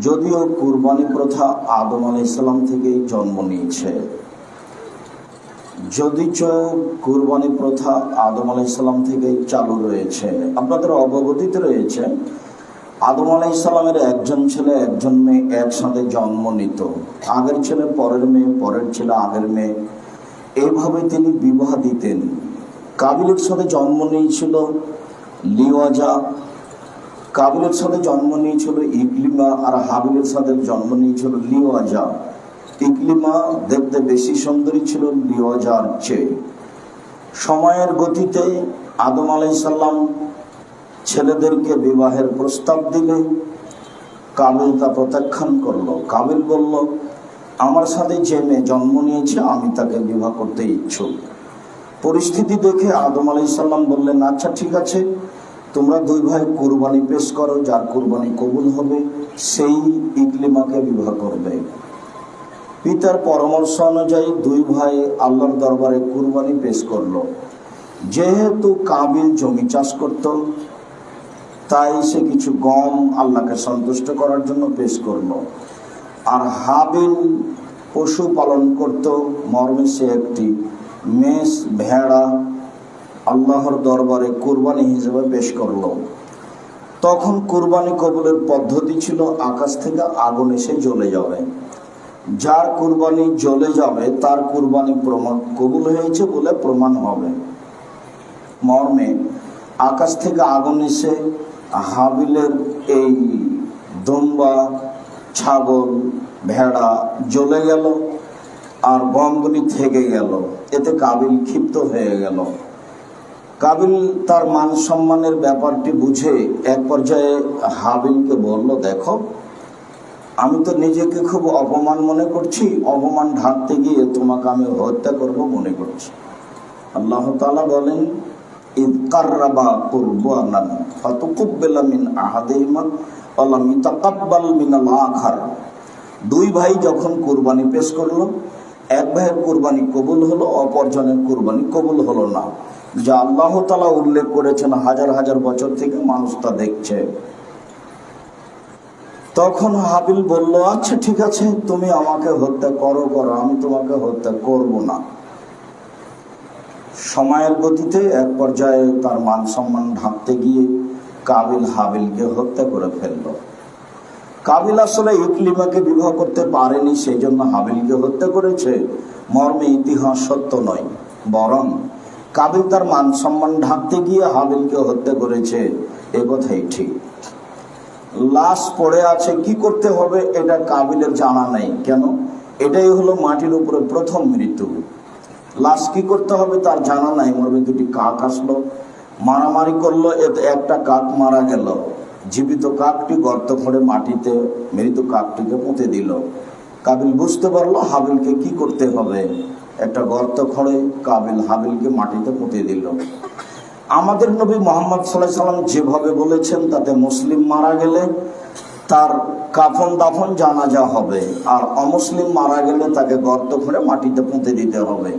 যদিও কুরবানি প্রথা আদম আলাই ইসলাম থেকেই জন্ম নিয়েছে। যদিচ কুরবানি প্রথা আদম আলাই ইসলাম থেকেই চালু রয়েছে। আপনাদের অবগতিতে রয়েছে, আদম আলাই ইসলামের একজন ছেলে, একজন মেয়ে একসাথে জন্ম নিত। আগের ছেলে পরের মেয়ে, পরের ছেলে আগের মেয়ে। এইভাবে তিনি বিবাহ দিতেন। কাবিলের সাথে জন্ম নিয়েছিল লিওয়াজা কাবিলের সাথে জন্ম নিয়েছিল ইকলিমা আর হাবিলের সাথে জন্ম নিয়েছিল লিওয়াজা। ইকলিমা দেখতে বেশি সুন্দরী ছিল লিওয়াজার চেয়ে। সময়ের গতিতে আদম আলাইসাল্লাম ছেলেদেরকে বিবাহের প্রস্তাব দিলে কাবিল তা প্রত্যাখ্যান করল। কাবিল বলল, আমার সাথে যে মেয়ে জন্ম নিয়েছে, আমি তাকে বিবাহ করতে ইচ্ছুক। পরিস্থিতি দেখে আদম আলাইসাল্লাম বললেন আচ্ছা ঠিক আছে। তোমরা দুই ভাই কুরবানি পেশ করো, যার কুরবানি কবুল হবে, সেই ইকলিমাকে বিবাহ করবে। পিতার পরামর্শ অনুযায়ী দুই ভাই আল্লাহর দরবারে কুরবানি পেশ করল। যেহেতু কাবিল জমি চাষ করত, তাই সে কিছু গম আল্লাহকে সন্তুষ্ট করার জন্য পেশ করল। আর হাবিল পশু পালন করত, মর্মে সে একটি মেষ, ভেড়া আল্লাহর দরবারে কুরবানি হিসেবে পেশ করল। তখন কুরবানি কবুলের পদ্ধতি ছিল, আকাশ থেকে আগুন এসে জ্বলে যাবে। যার কুরবানি জ্বলে যাবে, তার কুরবানি প্রমাণ কবুল হয়েছে বলে প্রমাণ হবে। মর্মে, আকাশ থেকে আগুন এসে হাবিলের এই দম্বা, ছাগল, ভেড়া জ্বলে গেল আর গমগুলি থেকে গেল। এতে কাবিল ক্ষিপ্ত হয়ে গেল। কাবিল তার মান সম্মানের ব্যাপারটি বুঝে এক পর্যায়ে হাবিলকে বলল, দেখো, আমি তো নিজেকে খুব অপমান মনে করছি, অপমান ঢাকতে গিয়ে তোমাকে আমি হত্যা করব মনে করছি। আল্লাহ তালা বলেন, ইদ কার্রাবা কুরবানান ফাতুকুব্বিলা মিন আহাদিহিমা ওয়া লাম ইতাকাব্বাল মিনাল আখার। দুই ভাই যখন কুরবানি পেশ করল, এক ভাইয়ের কুরবানি কবুল হলো, অপরজনের কুরবানি কবুল হলো না। যা আল্লাহ তালা উল্লেখ করেছেন হাজার হাজার বছর থেকে মানুষ তা দেখছে। তখন হাবিল বলল আচ্ছা ঠিক আছে, তুমি আমাকে হত্যা করো করো, আমি তোমাকে হত্যা করব না। সময়ের গতিতে এক পর্যায়ে তার মান সম্মান ঢাকতে গিয়ে কাবিল হাবিলকে হত্যা করে ফেলল। কাবিল আসলে ইকলিমাকে বিবাহ করতে পারেনি সেই জন্য হাবিলকে হত্যা করেছে। মর্মে ইতিহাস সত্য নয়, বরং কাবিল তার মান সম্মান ঢাকতে গিয়ে হাবিলকে হত্যা করেছে। এ কথাই ঠিক। লাশ পড়ে আছে, কি করতে হবে এটা কাবিলের জানা নেই। কেন? এটাই হলো মাটির উপরে প্রথম মৃত্যু। লাশ কি করতে হবে তার জানা নাই। মরবে দুটি কাক আসলো, মারামারি করল, এতে একটা কাক মারা গেল। জীবিত কাকটি গর্ত করে মাটিতে মৃত কাকটিকে পুঁতে দিল। কাবিল বুঝতে পারল হাবিলকে কি করতে হবে। একটা গর্ত খড়ে কাবিল হাবিলকে মাটিতে পুঁতে দিল। আমাদের নবী মোহাম্মদ সাল্লাহ সাল্লাম যেভাবে বলেছেন, তাতে মুসলিম মারা গেলে তার কাফন দাফন জানাজা হবে, আর অমুসলিম মারা গেলে তাকে গর্ত করে মাটিতে পুঁতে দিতে হবে।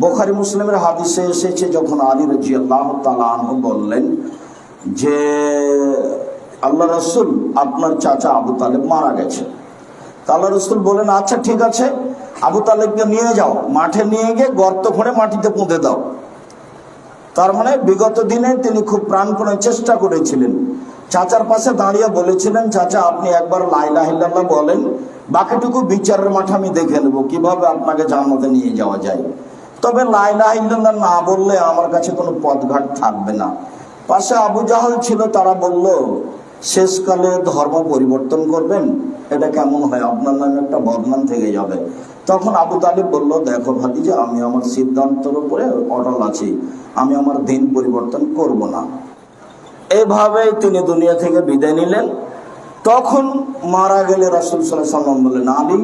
বোখারি মুসলিমের হাদিসে এসেছে, যখন আলী রাজি আল্লাহ তালাহ বললেন যে, আল্লাহ রসুল, আপনার চাচা আবু তালেব মারা গেছে আল্লাহ রসুল বলেন আচ্ছা ঠিক আছে, আবু তালেবকে নিয়ে যাও। মাঠে নিয়ে গিয়ে গর্ত করে মাটিতে পুঁতে দাও। তার মানে বিগত দিনে তিনি খুব প্রাণপণে চেষ্টা করেছিলেন। চাচার পাশে দাঁড়িয়ে বলেছিলেন, চাচা, আপনি একবার লাইলাহিল্লাহ বলেন, বাকিটুকু বিচারের মাঠে আমি দেখে নেব, কীভাবে আপনাকে জান্নাতে নিয়ে যাওয়া যায়? তবে লাইলাহিল্লাহ না বললে আমার কাছে কোনো পথঘাট থাকবে না। পাশে আবু জাহাল ছিল, তারা বলল শেষকালে ধর্ম পরিবর্তন করবেন, এটা কেমন হয়? আপনার নামে একটা বদনাম থেকে যাবে। তখন আবু তালিব বলল, দেখো যে আমি আমার সিদ্ধান্তের উপরে অটল আছি। আমি আমার দিন পরিবর্তন করব না। এভাবে তিনি দুনিয়া থেকে বিদায় নিলেন। তখন মারা গেলে রাসুল সাল্লাম বললেন, আলী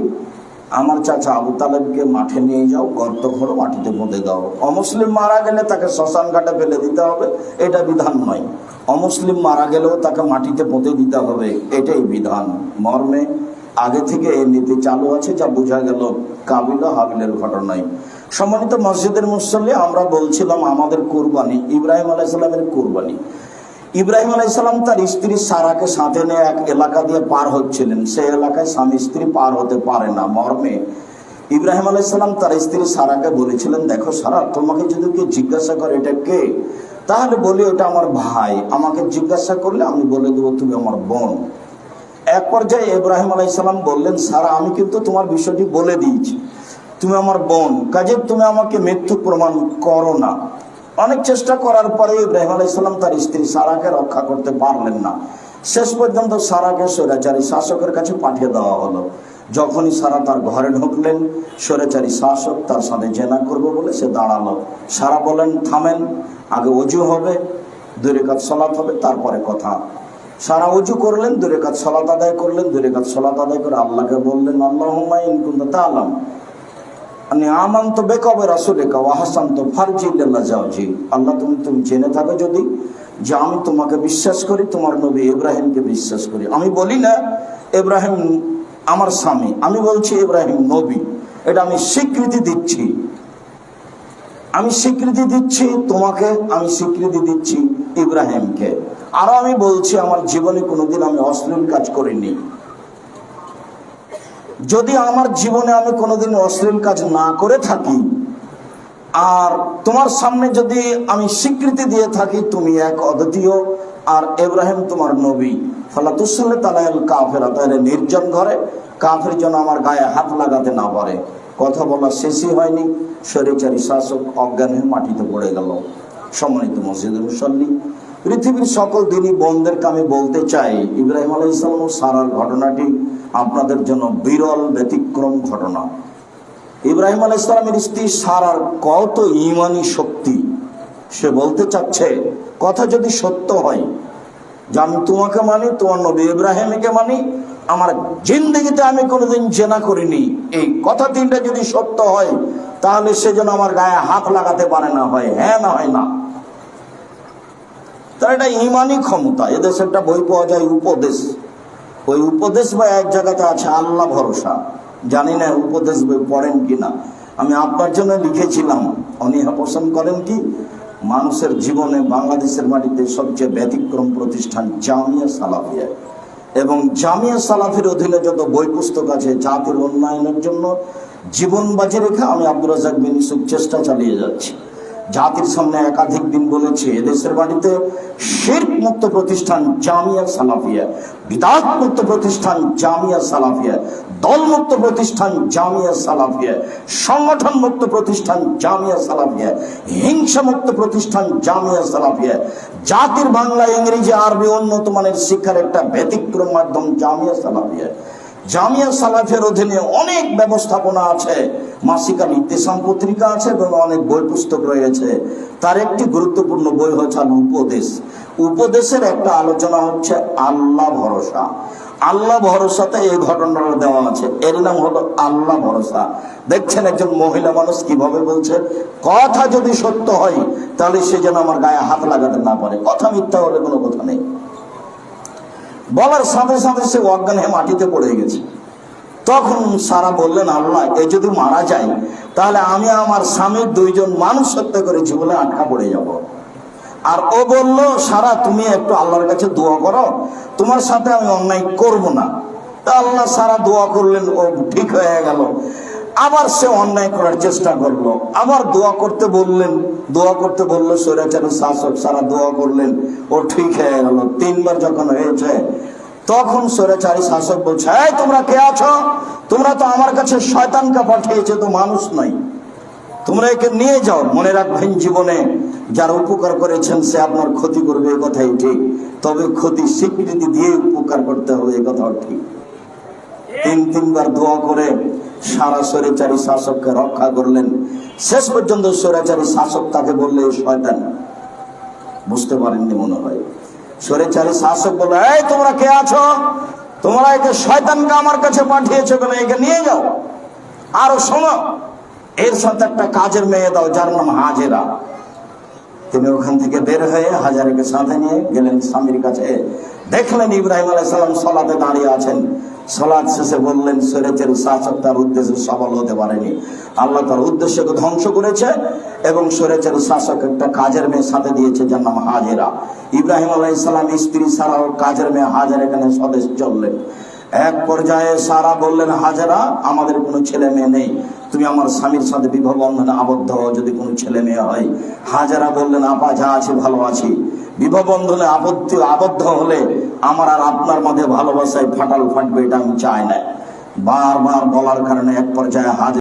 আমার চাচা আবু তালেবকে মাঠে নিয়ে যাও গর্ত ঘর মাটিতে পুঁতে দাও। অমুসলিম মারা গেলে তাকে শ্মশান ঘাটে ফেলে দিতে হবে, এটা বিধান নয়। অমুসলিম মারা গেলেও তাকে মাটিতে পুঁতে দিতে হবে, এটাই বিধান। মর্মে আগে থেকে এই নীতি চালু আছে, যা বোঝা গেল কাবিল হাবিলের ঘটনায়। সম্মানিত মসজিদের মুসল্লি, আমরা বলছিলাম আমাদের কুরবানি, ইব্রাহিম আলাইসাল্লামের কুরবানি। ইব্রাহিম আলাইসাল্লাম তার স্ত্রী সারাকে সাথে নিয়ে এক এলাকা দিয়ে পার হচ্ছিলেন। সেই এলাকায় স্বামী স্ত্রী পার হতে পারে না, মর্মে। ইব্রাহিম আলাইসাল্লাম তার স্ত্রী সারাকে বলেছিলেন, দেখো সারা, তোমাকে যদি কেউ জিজ্ঞাসা করে এটা কে, তাহলে বলি ওটা আমার ভাই। আমাকে জিজ্ঞাসা করলে আমি বলে দেবো তুমি আমার বোন। এক পর্যায়ে ইব্রাহিম আলাইসাল্লাম বললেন, সারা, আমি কিন্তু তোমার বিষয়টি বলে দিয়েছি। তুমি আমার বোন। কাজে তুমি আমাকে মৃত্যু প্রমাণ করো না। অনেক চেষ্টা করার পরে ইব্রাহিম আলাই আলাইসাল্লাম তার স্ত্রী সারাকে রক্ষা করতে পারলেন না। শেষ পর্যন্ত সারাকে স্বৈরাচারী শাসকের কাছে পাঠিয়ে দেওয়া হলো। যখনই সারা তার ঘরে ঢুকলেন, স্বৈরাচারী শাসক তার সাথে জেনা করবে বলে সে দাঁড়াল। সারা বলেন থামেন, আগে অজু হবে দুই রেখাত সলাত হবে, তারপরে কথা। সারা উঁচু করলেন দূরে কাজ সলাত আদায় করলেন দূরে কাজ সলাত আদায় করে আল্লাহকে বললেন আল্লাহ ইনকুন্ত তালাম আমি আমান তো বেকবে রাসুলেকা ওয়াহাসান তো ফারজিল্লাহ যাওজি আল্লাহ, তুমি তুমি জেনে থাকো যদি যে আমি তোমাকে বিশ্বাস করি, তোমার নবী ইব্রাহিমকে বিশ্বাস করি। আমি বলি না, ইব্রাহিম আমার স্বামী। আমি বলছি, ইব্রাহিম নবী। এটা আমি স্বীকৃতি দিচ্ছি। আমি স্বীকৃতি দিচ্ছি তোমাকে, আমি স্বীকৃতি দিচ্ছি ইব্রাহিমকে। আরও আমি বলছি, আমার জীবনে কোনোদিন আমি অশ্লীল কাজ করিনি। যদি আমার জীবনে আমি কোনোদিন অশ্লীল কাজ না করে থাকি, আর তোমার সামনে যদি আমি স্বীকৃতি দিয়ে থাকি, তুমি এক অদ্বিতীয়, আর ইব্রাহিম তোমার নবী ফালাতুসাল্লে তালাইল কাফেরা, তাহলে নির্জন ঘরে কাফের জন্য আমার গায়ে হাত লাগাতে না পারে। কথা বলা শেষই হয়নি শরীচারী শাসক অজ্ঞান হয়ে মাটিতে পড়ে গেল। সম্মানিত মসজিদুল মুসল্লি, পৃথিবীর সকল দিনই বোনদেরকে আমি বলতে চাই, ইব্রাহিম আলাই ও সারার ঘটনাটি আপনাদের জন্য বিরল ব্যতিক্রম ঘটনা। ইব্রাহিম আলাই ইসলামের স্ত্রী সারার কত ইমানি শক্তি? সে বলতে চাচ্ছে, কথা যদি সত্য হয় যে আমি তোমাকে মানি, তোমার নবী ইব্রাহিমকে মানি, আমার জিন্দগিতে আমি কোনোদিন জেনা করিনি। এই কথা তিনটা যদি সত্য হয়, তাহলে সে যেন আমার গায়ে হাত লাগাতে পারে না হয় হ্যাঁ না হয় না। তার এটা ইমানই ক্ষমতা এদেশে একটা বই পাওয়া যায় উপদেশ। ওই উপদেশ বা এক জায়গাতে আছে, আল্লাহ ভরসা। জানি না উপদেশ বই পড়েন কিনা। আমি আপনার জন্য লিখেছিলাম অনীহা পোষণ করেন কি? মানুষের জীবনে বাংলাদেশের মাটিতে সবচেয়ে ব্যতিক্রম প্রতিষ্ঠান জামিয়া সালাফিয়া। এবং জামিয়া সালাফির অধীনে যত বই পুস্তক আছে, জাতির উন্নয়নের জন্য জীবন বাজি রেখে আমি আব্দুল রাজাক বিন ইউসুফ চেষ্টা চালিয়ে যাচ্ছি। জাতির সামনে একাধিক দিন বলেছে, এদেশের বাড়িতে শের মুক্ত প্রতিষ্ঠান জামিয়া সালাফিয়া বিদাত মুক্ত প্রতিষ্ঠান জামিয়া সালাফিয়া দল মুক্ত প্রতিষ্ঠান জামিয়া সালাফিয়া সংগঠন মুক্ত প্রতিষ্ঠান জামিয়া সালাফিয়া হিংসা মুক্ত প্রতিষ্ঠান জামিয়া সালাফিয়া, জাতির বাংলা, ইংরেজি, আরবি উন্নত মানের শিক্ষার একটা ব্যতিক্রম মাধ্যম জামিয়া সালাফিয়া। জামিয়া সালাফের অধীনে অনেক ব্যবস্থাপনা আছে। মাসিকাল ইত্তেসাম পত্রিকা আছে এবং অনেক বই পুস্তক রয়েছে। তার একটি গুরুত্বপূর্ণ বই হচ্ছে উপদেশ। উপদেশের একটা আলোচনা হচ্ছে আল্লাহ ভরসা। আল্লাহ ভরসাতে এই ঘটনাটা দেওয়া আছে। এর নাম হলো আল্লাহ ভরসা। দেখছেন একজন মহিলা মানুষ কীভাবে বলছে, কথা যদি সত্য হয়, তাহলে সে যেন আমার গায়ে হাত লাগাতে না পারে। কথা মিথ্যা হলে কোনো কথা নেই। বলার সাথে সাথে সে অজ্ঞান হয়ে মাটিতে পড়ে গেছে। তখন সারা বললেন, আল্লাহ, এ যদি মারা যায়, তাহলে আমি আমার স্বামীর দুইজন মানুষ হত্যা করে জীবনে আটকা পড়ে যাব। আর ও বলল, সারা, তুমি একটু আল্লাহর কাছে দোয়া করো, তোমার সাথে আমি অন্যায় করব না। তা আল্লাহ সারা দোয়া করলেন, ও ঠিক হয়ে গেল। আবার সে অন্যায় করার চেষ্টা করল। আবার দোয়া করতে বললেন, দোয়া করতে বলল স্বৈরাচারী শাসক সারা দোয়া করলেন। ও ঠিক হয়ে গেল। তিনবার যখন হয়েছে, তখন স্বৈরাচারী শাসক বলছে, এই, তোমরা কে আছো? তোমরা তো আমার কাছে শয়তানকে পাঠিয়েছে, তো মানুষ নয়। তোমরা একে নিয়ে যাও। মনে রাখবেন জীবনে, যার উপকার করেছেন, সে আপনার ক্ষতি করবে, এ কথাই ঠিক। তবে ক্ষতি স্বীকৃতি দিয়ে উপকার করতে হবে, এ কথাও ঠিক। তিন তিনবার দোয়া করে সারা স্বৈরাচারী শাসককে রক্ষা করলেন। শেষ পর্যন্ত স্বৈরাচারী শাসক তাকে বললে শয়তান। বুঝতে পারেননি মনে হয়। স্বৈরাচারী শাসক বলল, এই তোমরা কে আছো? তোমরা একে শয়তানকে আমার কাছে পাঠিয়েছো কেন? একে নিয়ে যাও। আরও শোনো, এর সাথে একটা কাজের মেয়ে দাও, যার নাম হাজেরা। তিনি ওখান থেকে বের হয়ে হাজারিকে সাথে নিয়ে গেলেন স্বামীর কাছে। দেখলেন ইব্রাহিম আলাইসাল্লাম সলাতে দাঁড়িয়ে আছেন। সলাদ শেষে বললেন সৈরতের শাসক তার উদ্দেশ্যে সফল হতে পারেনি। আল্লাহ তার উদ্দেশ্যকে ধ্বংস করেছে এবং সৈরতের শাসক একটা কাজের মেয়ে সাথে দিয়েছে, যার নাম হাজেরা। ইব্রাহিম আলাহ ইসলাম স্ত্রী সারাও কাজের মেয়ে হাজার এখানে স্বদেশ চললেন। এক পর্যায়ে সারা বললেন, হাজারা, আমাদের কোনো ছেলে মেয়ে নেই। তুমি আমার স্বামীর সাথে বিবাহ বন্ধনে আবদ্ধ হও যদি কোনো ছেলে মেয়ে হয়। হাজারা বললেন, আপা, যা আছে ভালো আছি। বিবাহ বন্ধনে আবদ্ধ আবদ্ধ হলে আমার আর আপনার মধ্যে ভালোবাসায় ফাটাল ফাটবে এটা আমি চাই না। বারবার বলার কারণে এক পর্যায়ে হাজার